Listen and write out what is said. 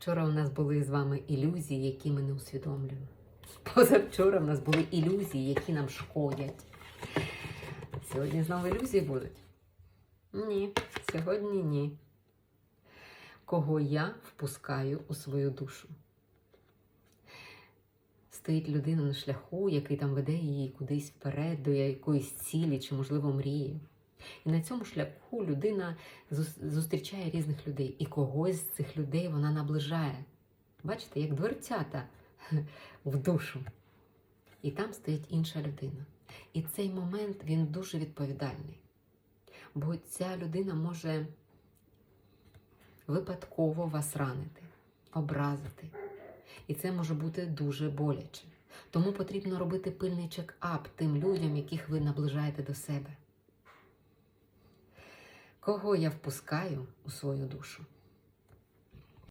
Вчора у нас були з вами ілюзії, які ми не усвідомлюємо. Позавчора в нас були ілюзії, які нам шкодять. Сьогодні знову ілюзії будуть? Ні, сьогодні ні. Кого я впускаю у свою душу? Стоїть людина на шляху, який там веде її кудись вперед, до якоїсь цілі чи, можливо, мрії. І на цьому шляху людина зустрічає різних людей, і когось з цих людей вона наближає. Бачите, як дверцята в душу. І там стоїть інша людина. І цей момент він дуже відповідальний. Бо ця людина може випадково вас ранити, образити. І це може бути дуже боляче. Тому потрібно робити пильний чек-ап тим людям, яких ви наближаєте до себе. Кого я впускаю у свою душу?